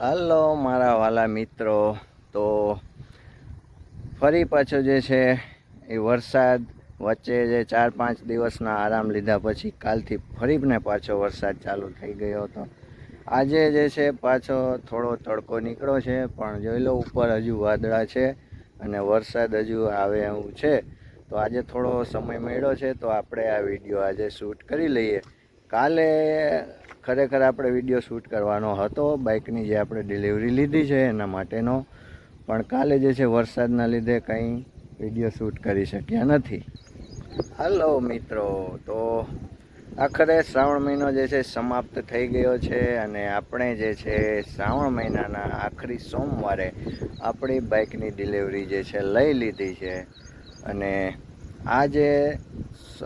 Hello, મારા વાલા મિત્રો. તો ફરી પાછો જે છે એ વરસાદ વચ્ચે જે ચાર પાંચ દિવસના આરામ લીધા પછી કાલથી ફરીને પાછો વરસાદ ચાલુ થઈ ગયો હતો. આજે જે છે પાછો થોડો તડકો નીકળ્યો છે, પણ જોઈ લો, ઉપર હજુ વાદળા છે અને વરસાદ હજુ આવે એવું છે. તો આજે થોડો સમય મળ્યો છે, તો આપણે આ વીડિયો આજે શૂટ કરી લઈએ. કાલે ખરેખર આપણે વીડિયો શૂટ કરવાનો હતો, બાઇકની જે આપણે ડિલિવરી લીધી છે એના માટેનો. પણ કાલે જે છે વરસાદના લીધે કંઈ વીડિયો શૂટ કરી શક્યા નથી. હલો મિત્રો, તો આખરે શ્રાવણ મહિનો જે છે સમાપ્ત થઈ ગયો છે અને આપણે જે છે શ્રાવણ મહિનાના આખરી સોમવારે આપણી બાઇકની ડિલિવરી જે છે લઈ લીધી છે. અને આજે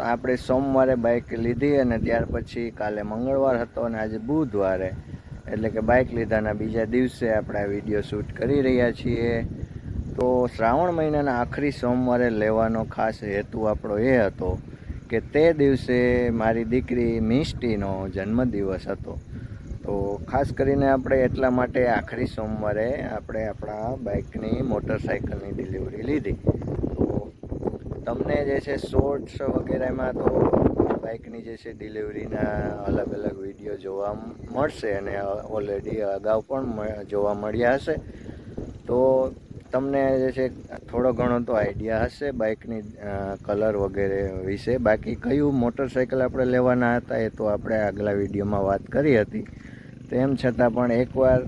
આપણે સોમવારે બાઇક લીધી અને ત્યાર પછી કાલે મંગળવાર હતો અને આજે બુધવારે. એટલે કે બાઇક લીધાના બીજા દિવસે આપણે આ વીડિયો શૂટ કરી રહ્યા છીએ. તો શ્રાવણ મહિનાના આખરી સોમવારે લેવાનો ખાસ હેતુ આપણો એ હતો કે તે દિવસે મારી દીકરી મિષ્ટીનો જન્મદિવસ હતો. તો ખાસ કરીને આપણે એટલા માટે આખરી સોમવારે આપણે આપણા બાઇકની મોટરસાઇકલની ડિલિવરી લીધી. તમને જે છે શોર્ટ્સ વગેરેમાં તો બાઇકની જે છે ડિલિવરીના અલગ અલગ વીડિયો જોવા મળશે અને ઓલરેડી અગાઉ પણ જોવા મળ્યા હશે. તો તમને જે છે થોડો ઘણો તો આઈડિયા હશે બાઇકની કલર વગેરે વિશે. બાકી કયું મોટરસાઇકલ આપણે લેવાના હતા એ તો આપણે આગલા વિડીયોમાં વાત કરી હતી. તેમ છતાં પણ એકવાર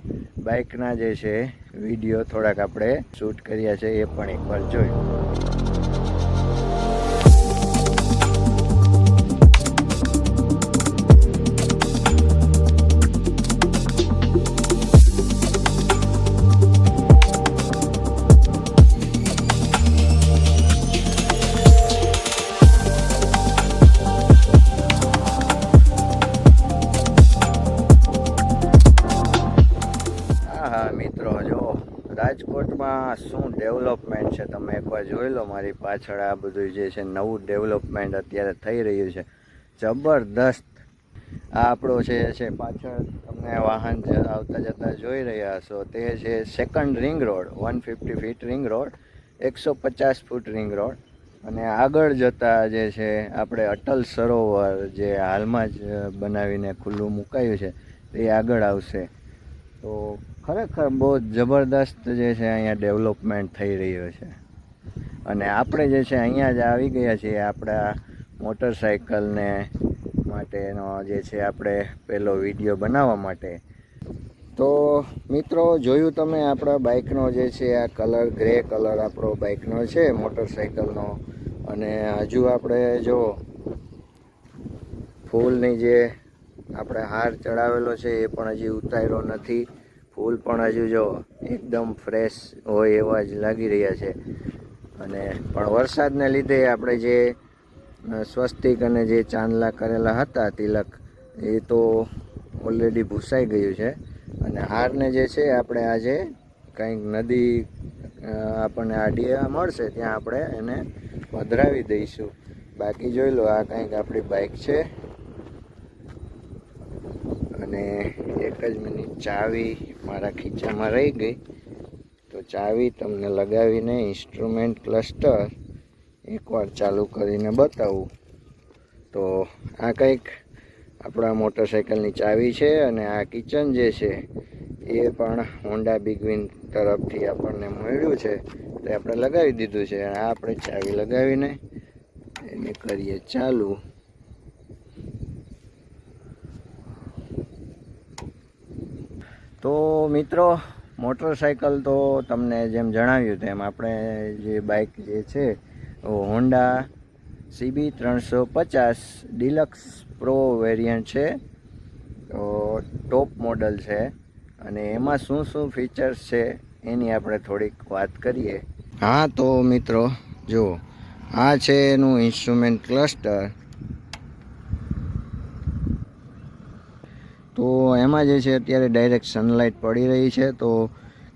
બાઇકના જે છે વીડિયો થોડાક આપણે શૂટ કર્યા છે એ પણ એકવાર જોયું જોઈ લો મારી પાછળ આ બધું જે છે, નવું ડેવલપમેન્ટ અત્યારે થઈ રહ્યું છે. જબરદસ્ત આ આપણો છે છે પાછળ તમને વાહન આવતા જતા જોઈ રહ્યા છો, તે છે second ring road one fifty feet ring road એકસો પચાસ ફૂટ રિંગ રોડ અને આગળ જતાં જે છે આપણે અટલ સરોવર જે હાલમાં જ બનાવીને ખુલ્લું મુકાયું છે, તે આગળ આવશે. તો ખરેખર બહુ જબરદસ્ત જે છે અહીંયા ડેવલપમેન્ટ થઈ રહ્યું છે. અને આપણે જે છે અહીંયા જ આવી ગયા છીએ આપણા મોટરસાઇકલને માટેનો જે છે આપણે પહેલો વીડિયો બનાવવા માટે. તો મિત્રો, જોયું તમે આપણા બાઇકનો જે છે આ કલર ગ્રે કલર આપણો બાઇકનો છે મોટરસાઇકલનો અને હજુ આપણે જો ફૂલની જે આપણે હાર ચડાવેલો છે એ પણ હજી ઉતાર્યો નથી. ફૂલ પણ હજુ જો એકદમ ફ્રેશ હોય એવા જ લાગી રહ્યા છે. અને પણ વરસાદને લીધે આપણે જે સ્વસ્તિક અને જે ચાંદલા કરેલા હતા તિલક, એ તો ઓલરેડી ભૂસાઈ ગયું છે. અને હારને જે છે, આપણે આજે કંઈક નદી આપણને આડિયા મળશે, ત્યાં આપણે એને પધરાવી દઈશું. બાકી જોઈ લો, આ કંઈક આપણી બાઇક છે. અને એક જ મિનિટ ચાવી મારા ખીચામાં રહી ગઈ. ચાવી તમને લગાવીને ઇન્સ્ટ્રુમેન્ટ ક્લસ્ટર એકવાર ચાલુ કરીને બતાવું. તો આ કંઈક આપણા મોટરસાઇકલની ચાવી છે અને આ કિચન જે છે, એ પણ હોન્ડા બિગવિન તરફથી આપણને મળ્યું છે. તો આપણે લગાવી દીધું છે. આ આપણે ચાવી લગાવીને એને કરીએ ચાલુ. તો મિત્રો મોટરસાઇકલ તો તમને જેમ જણાવ્યું તેમ આપણે જે બાઇક જે છે હોન્ડા સીબી ત્રણસો પચાસ ડિલક્સ પ્રો વેરિયન્ટ છે. તો ટોપ મોડલ છે અને એમાં શું શું ફીચર્સ છે એની આપણે થોડીક વાત કરીએ. હા તો મિત્રો, જુઓ, આ છે એનું ઇન્સ્ટ્રુમેન્ટ ક્લસ્ટર તો એમાં જે છે અત્યારે ડાયરેક્ટ સનલાઇટ પડી રહી છે, તો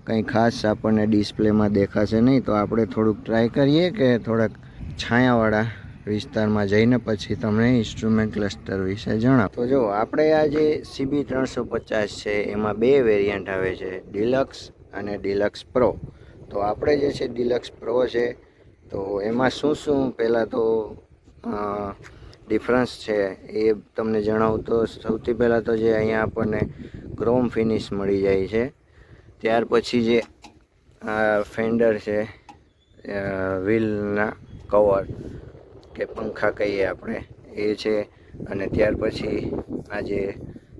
કંઈ ખાસ આપણને ડિસ્પ્લેમાં દેખાશે નહીં. તો આપણે થોડુંક ટ્રાય કરીએ કે થોડાક છાયાવાળા વિસ્તારમાં જઈને પછી તમને ઇન્સ્ટ્રુમેન્ટ ક્લસ્ટર વિશે જણાવ. તો જો, આપણે આ જે સીબી ત્રણસો પચાસ છે, એમાં બે વેરિયન્ટ આવે છે ડિલક્સ અને ડિલક્સ પ્રો તો આપણે જે છે ડિલક્સ પ્રો છે, તો એમાં શું શું પહેલાં તો ડિફરન્સ છે, એ તમને જણાવું તો સૌથી પહેલાં તો જે અહીંયા આપણને ક્રોમ ફિનિશ મળી જાય છે. ત્યાર પછી જે ફેન્ડર છે વ્હીલના કવર કે પંખા કહીએ આપણે, એ છે. અને ત્યાર પછી આ જે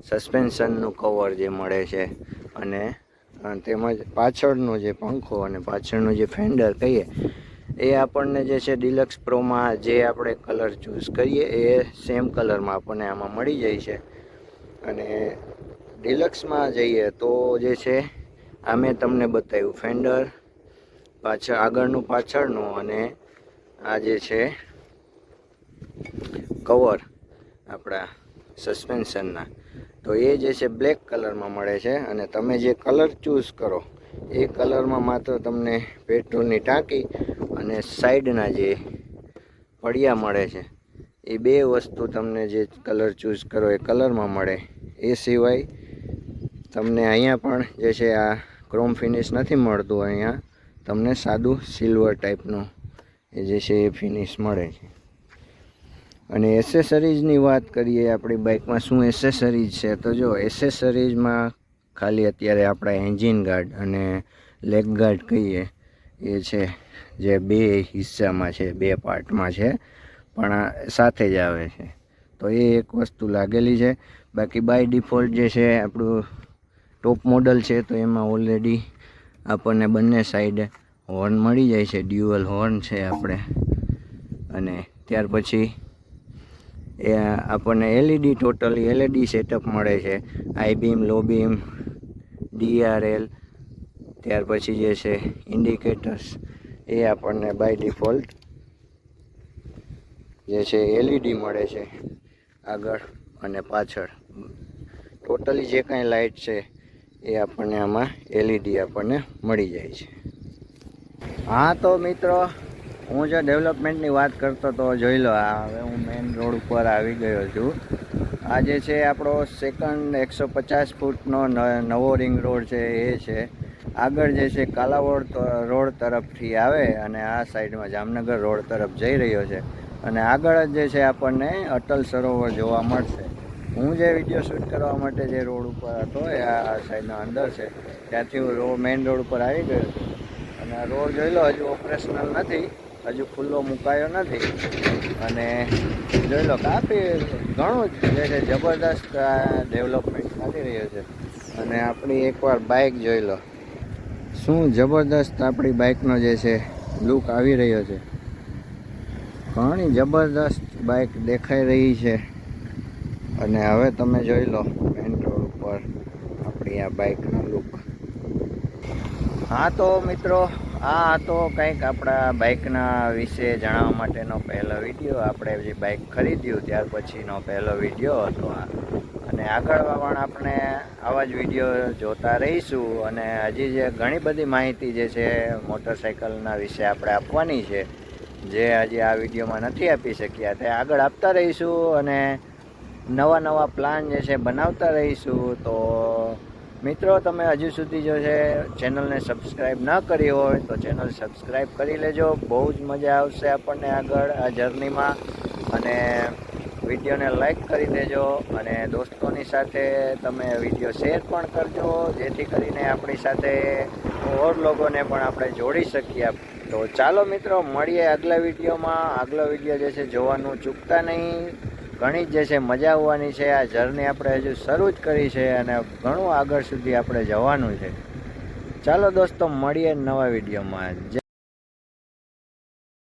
સસ્પેન્શનનું કવર જે મળે છે અને તેમજ પાછળનો જે પંખો અને પાછળનું જે ફેન્ડર કહીએ એ આપણને જે છે ડિલક્સ પ્રોમાં જે આપણે કલર ચૂઝ કરીએ, એ સેમ કલરમાં આપણને આમાં મળી જાય છે. અને ડિલક્સમાં જઈએ તો જે છે, આ મેં તમને બતાવ્યું ફેન્ડર પાછળ આગળનું પાછળનું અને આ જે છે કવર આપણા સસ્પેન્શનના તો એ જે છે બ્લેક કલરમાં મળે છે અને તમે જે કલર ચૂઝ કરો એ કલરમાં માત્ર તમને પેટ્રોલની ટાંકી અને સાઈડના જે પડિયા મળે છે, એ બે વસ્તુ તમને જે કલર ચૂઝ કરો એ કલરમાં મળે. એ સિવાય તમને અહીંયા પણ જે છે આ ક્રોમ ફિનિશ નથી મળતું અહીંયા, તમને સાદું સિલ્વર ટાઈપનું એ જે છે એ ફિનિશ મળે છે. અને એસેસરીઝની વાત કરીએ આપણી બાઇકમાં શું એસેસરીઝ છે, તો જો એસેસરીઝમાં ખાલી અત્યારે આપણા એન્જિન ગાર્ડ અને લેગ ગાર્ડ કહીએ, એ છે, જે બે હિસ્સામાં છે, બે પાર્ટમાં છે, પણ સાથે જ આવે છે. તો એ એક વસ્તુ લાગેલી છે. બાકી બાય ડિફોલ્ટ જે છે, આપણું ટોપ મોડલ છે, તો એમાં ઓલરેડી આપણને બંને સાઈડે હોર્ન મળી જાય છે ડ્યુઅલ હોર્ન છે આપણે. અને ત્યાર પછી એ આપણને એલઈડી ટોટલી એલઈડી સેટઅપ મળે છે. High beam low beam DRL, ત્યાર પછી જે છે ઇન્ડિકેટર્સ, એ આપણને બાય ડિફોલ્ટ જે છે એલઈડી મળે છે આગળ અને પાછળ. ટોટલી જે કાંઈ લાઇટ છે એ આપણને આમાં એલઈડી આપણને મળી જાય છે. હા તો મિત્રો, હું જો ડેવલપમેન્ટની વાત કરતો તો જોઈ લો હવે હું મેઇન રોડ ઉપર આવી ગયો છું. આ જે છે આપણો સેકન્ડ એકસો પચાસ ફૂટનો નવો રિંગ રોડ છે, એ છે. આગળ જે છે કાલાવડ રોડ તરફથી આવે અને આ સાઈડમાં જામનગર રોડ તરફ જઈ રહ્યો છે. અને આગળ જ જે છે આપણને અટલ સરોવર જોવા મળશે. હું જે વીડિયો શૂટ કરવા માટે જે રોડ ઉપર હતો, એ આ સાઈડના અંદર છે. ત્યાંથી હું મેઇન રોડ ઉપર આવી ગયો. અને આ રોડ જોઈ લો, હજુ ઓપરેશનલ નથી. હજુ ખુલ્લો મુકાયો નથી. અને જોઈ લો કાફી ઘણું જ જે છે જબરદસ્ત ડેવલપમેન્ટ ચાલી રહ્યું છે. અને આપણી એકવાર બાઇક જોઈ લો. શું જબરદસ્ત આપણી બાઇકનો જે છે લુક આવી રહ્યો છે. ઘણી જબરદસ્ત બાઇક દેખાઈ રહી છે. અને હવે તમે જોઈ લો મેન રોડ ઉપર આપણી આ બાઇકનો લુક હા તો મિત્રો આ તો કંઈક આપણા બાઇકના વિશે જણાવવા માટેનો પહેલો વીડિયો. આપણે જે બાઇક ખરીદ્યું ત્યાર પછીનો પહેલો વીડિયો હતો આ. અને આગળ પણ આપણે આવા જ વીડિયો જોતા રહીશું. અને હજી જે ઘણી બધી માહિતી જે છે, મોટરસાઇકલના વિશે આપણે આપવાની છે, જે હજી આ વિડીયોમાં નથી આપી શક્યા, તે આગળ આપતા રહીશું. અને નવા નવા પ્લાન જે છે, બનાવતા રહીશું. તો મિત્રો, તમે હજુ સુધી જો છે ચેનલને સબસ્ક્રાઈબ ન કરી હોય, તો ચેનલ સબસ્ક્રાઈબ કરી લેજો. બહુ જ મજા આવશે આપણને આગળ આ જર્નીમાં. અને વિડીયોને લાઈક કરી દેજો અને દોસ્તોની સાથે તમે વીડિયો શેર પણ કરજો, જેથી કરીને આપણી સાથે ઓર લોકોને પણ આપણે જોડી શકીએ. તો ચાલો મિત્રો, મળીએ આગલા વિડીયોમાં. આગલો વીડિયો જે છે જોવાનું ચૂકતા નહીં. ઘણી જ છે મજા આવવાની છે. આ જર્ની આપણે હજુ શરૂ જ કરી છે અને ઘણું આગળ સુધી આપણે જવાનું છે. ચાલો દોસ્તો, મળીએ નવા વિડીયોમાં.